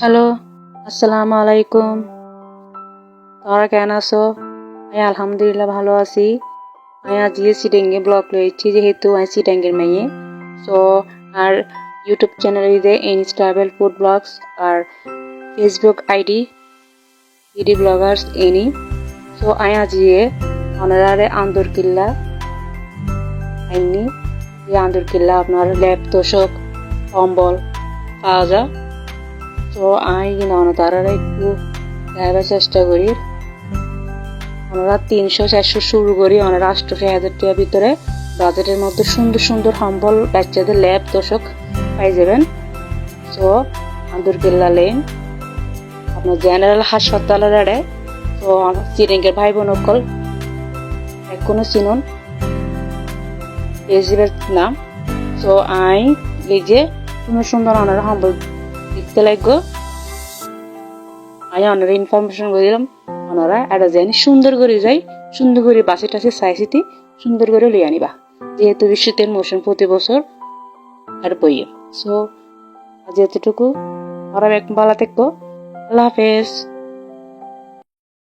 Hello, আসসালামু আলাইকুম। তোমরা কেন আছো? আমি আলহামদুলিল্লাহ ভালো আছি। আমি আজকে সিডেঙ্গে ব্লগ লয়েছি যেহেতু আমি সিডেঙ্গের মেয়ে। সো আর YouTube channel Anis travel food vlogs আর ফেসবুক আইডি ইডি ব্লগার্স এনি সো আমি আজকে অনারারে আন্দর কিল্লা আইনি এই আন্দর কিল্লা আপনার ল্যাপ তোষক, কম্বল পাওয়া যায় তো আমি কিনা তারা একটু দেখাবার চেষ্টা করি। ওনারা তিনশো, চারশো শুরু করি, ওনারা আটশোশো হাজার টাকার ভিতরে বাজেটের মধ্যে সুন্দর সুন্দর সম্বল বাচ্চাদের ল্যাব দশক পাই যাবেন। তো আন্দুরকিল্লা লেন, আপনার জেনারেল হাসপাতালের আড়ে, তো চিরিঙ্গের ভাই বোন অকল এখনও চিনুন। এজিবের নাম, তো আই লিজে সুন্দর সুন্দর ওনারা সম্বল দেখতে লাগবো আমি ইনফরমেশন করে দিলাম। ওনারা এটা জানি সুন্দর করে যাই, সুন্দর করে বাসে টাসে চাই চিতি সুন্দর করে লিয়ে আনিবা। যেহেতু শীতের মৌসুম প্রতি বছর আর বইয়ে সো আজ এতটুকু। ওরা এক ভালো থাকব। আল্লাহ হাফেজ।